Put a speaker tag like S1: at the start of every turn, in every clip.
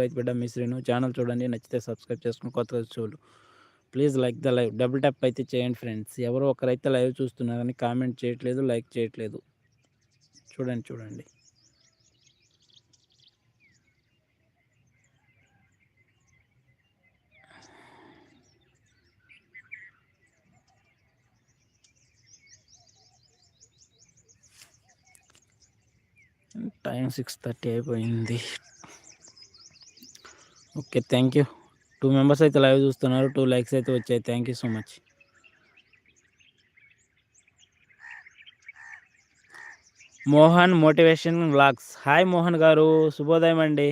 S1: రైతు బిడ్డ మిశ్రీను ఛానల్ చూడండి నచ్చితే సబ్స్క్రైబ్ చేసుకుని కొత్తగా చూడు. Please like the live. Double tap అయితే చేయండి ఫ్రెండ్స్. ఎవరో ఒకరైతే లైవ్ చూస్తున్నారని కామెంట్ చేయట్లేదు లైక్ చేయట్లేదు. చూడండి చూడండి. టైం సిక్స్ థర్టీ అయిపోయింది. Okay thank you. Two members అయితే లైవ్ చూస్తున్నారు టూ లైక్స్ అయితే వచ్చాయి. Thank you so much. Mohan motivation vlogs. Hi Mohan garu శుభోదయం అండి.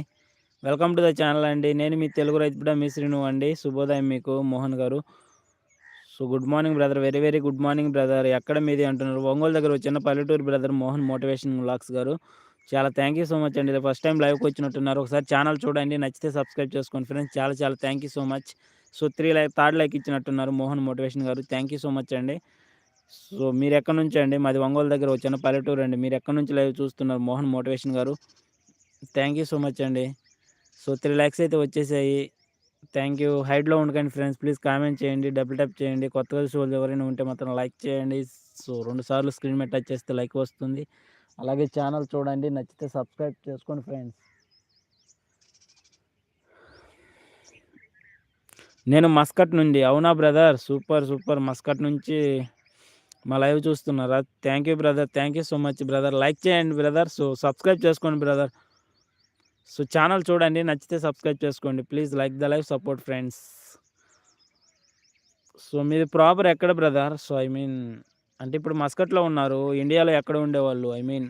S1: వెల్కమ్ టు ద ఛానల్ అండి. నేను మీ తెలుగు రైతు బిడ్డ మీ శ్రీను అండి. శుభోదయం మీకు Mohan garu. So good morning brother. Very very good morning brother. ఎక్కడ మీది అంటున్నారు? ఒంగోలు దగ్గర వచ్చిన పల్లెటూరు brother Mohan motivation vlogs garu. చాలా థ్యాంక్ యూ సో మచ్ అండి. ఫస్ట్ టైం లైవ్కి వచ్చినట్టున్నారు. ఒకసారి ఛానల్ చూడండి. నచ్చితే సబ్స్క్రైబ్ చేసుకోండి ఫ్రెండ్స్. చాలా చాలా thank you so much. So three like third like ఇచ్చినట్టున్నారు Mohan motivation గారు. థ్యాంక్ యూ సో మచ్ అండి. సో మీరు ఎక్కడి నుంచి అండి? మాది ఒంగోలు దగ్గర వచ్చిన. పల్లెటూరు అండి. మీరు ఎక్కడి నుంచి లైవ్ చూస్తున్నారు మోహన్ మోటివేషన్ గారు? థ్యాంక్ యూ సో మచ్ అండి. సో త్రీ ల్యాక్స్ అయితే వచ్చేసాయి. Thank you. హైట్లో ఉండకండి ఫ్రెండ్స్. ప్లీజ్ కామెంట్ చేయండి డబుల్ టప్ చేయండి. కొత్తగా షోలు ఎవరైనా ఉంటే మాత్రం లైక్ చేయండి. సో రెండు సార్లు స్క్రీన్ మీద టచ్ చేస్తే లైక్ వస్తుంది. అలాగే ఛానల్ చూడండి. నచ్చితే సబ్స్క్రైబ్ చేసుకోండి ఫ్రెండ్స్. నేను మస్కట్ నుండి. అవునా బ్రదర్? Super super. మస్కట్ నుంచి మా లైవ్ చూస్తున్నారా. Thank you brother. Thank you so much brother. Like చేయండి బ్రదర్. సో సబ్స్క్రైబ్ చేసుకోండి బ్రదర్. సో ఛానల్ చూడండి నచ్చితే సబ్స్క్రైబ్ చేసుకోండి. Please like the live support friends. So మీది ప్రాపర్ ఎక్కడ బ్రదర్? సో ఐ మీన్ అంటే ఇప్పుడు మస్కట్లో ఉన్నారు. ఇండియాలో ఎక్కడ ఉండేవాళ్ళు? ఐ మీన్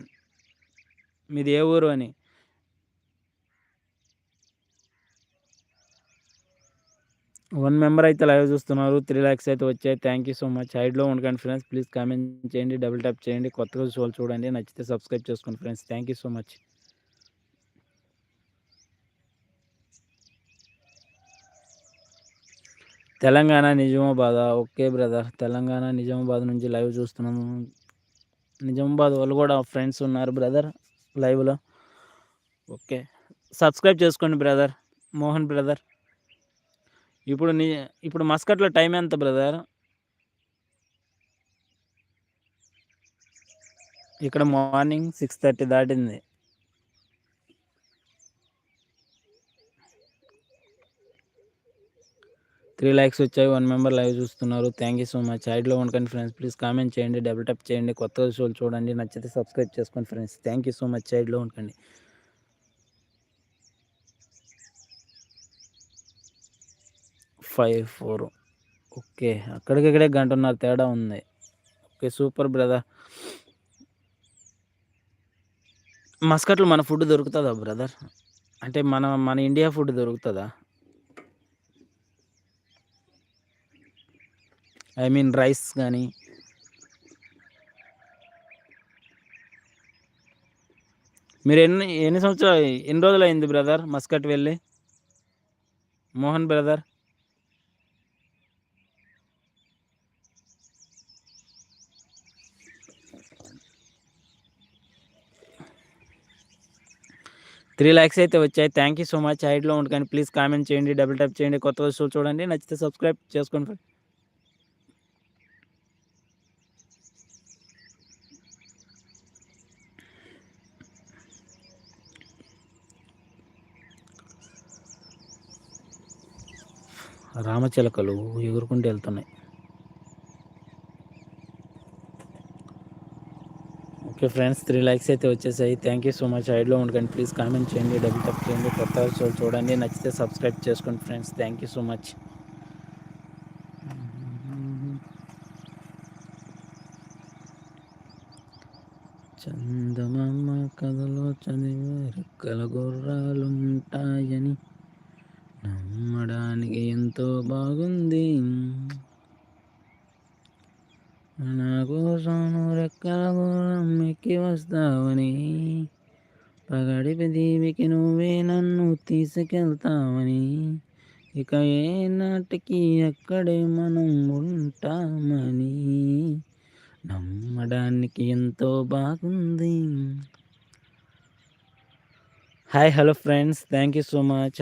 S1: మీది ఏ ఊరు అని? వన్ మెంబర్ అయితే లైవ్ చూస్తున్నారు. త్రీ ల్యాక్స్ అయితే వచ్చాయి. Thank you so much. హైడ్లో ఉండకండి ఫ్రెండ్స్. ప్లీజ్ కామెంట్ చేయండి డబుల్ ట్యాప్ చేయండి. కొత్తగా షోలు చూడండి. నచ్చితే సబ్స్క్రైబ్ చేసుకోండి friends. Thank you so much. Telangana Nizamabad. Okay brother. Telangana Nizamabad నుంచి లైవ్ చూస్తున్నాము. నిజామాబాద్ వాళ్ళు కూడా ఫ్రెండ్స్ ఉన్నారు బ్రదర్ లైవ్లో. ఓకే. సబ్స్క్రైబ్ చేసుకోండి బ్రదర్. మోహన్ బ్రదర్. ఇప్పుడు నీ ఇప్పుడు మస్కట్లో టైం ఎంత బ్రదర్? ఇక్కడ మార్నింగ్ సిక్స్ థర్టీ దాటింది. త్రీ లైక్స్ వచ్చాయి వన్ మెంబర్ లైవ్ చూస్తున్నారు. థ్యాంక్ యూ సో మచ్ సైడ్లో ఉండకండి ఫ్రెండ్స్ ప్లీజ్ కామెంట్ చేయండి డబుల్ టప్ చేయండి. కొత్త షోలు చూడండి. నచ్చితే సబ్స్క్రైబ్ చేసుకోండి friends thank you so much సైడ్లో ఉండకండి. ఫైవ్ ఫోర్ ఓకే అక్కడికిక్కడే గంటన్నర తేడా ఉంది. ఓకే సూపర్ బ్రదర్ మస్కట్లో మన ఫుడ్ దొరుకుతుందా బ్రదర్ అంటే మన మన ఇండియా ఫుడ్ దొరుకుతుందా? ఐ మీన్ రైస్ కానీ మీరు ఎన్ని ఎన్ని సంవత్సరాలు ఎన్ని రోజులు అయింది బ్రదర్ మస్కట్ వెళ్ళి? మోహన్ బ్రదర్? త్రీ ల్యాక్స్ అయితే వచ్చాయి. Thank you so much. హైడ్లో ఉండకండి. ప్లీజ్ కామెంట్ చేయండి డబుల్ టైప్ చేయండి. కొత్త వస్తువులు చూడండి. నచ్చితే సబ్స్క్రైబ్ చేసుకోండి రామచిలకలు ఎగురుకుంటూ వెళ్తున్నాయి. ఓకే ఫ్రెండ్స్ త్రీ లైక్స్ అయితే వచ్చేసాయి. థ్యాంక్ యూ సో మచ్ ఐడ్లో ఉండకండి. ప్లీజ్ కామెంట్ చేయండి డబ్బులు తప్పు చేయండి కొత్త చూడండి. నచ్చితే సబ్స్క్రైబ్ చేసుకోండి friends. Thank you so much చందమామ కథలో చదివే రెక్కల గుర్రాలుంటాయని నమ్మడానికి ఎంతో బాగుంది. నా కోసం రెక్కల గోళం ఎక్కి వస్తావని పగడిపి దీవికి నువ్వే నన్ను తీసుకెళ్తావని ఇక ఏ నాటికి అక్కడే మనం ఉంటామని నమ్మడానికి ఎంతో బాగుంది. Hi hello friends. Thank you so much.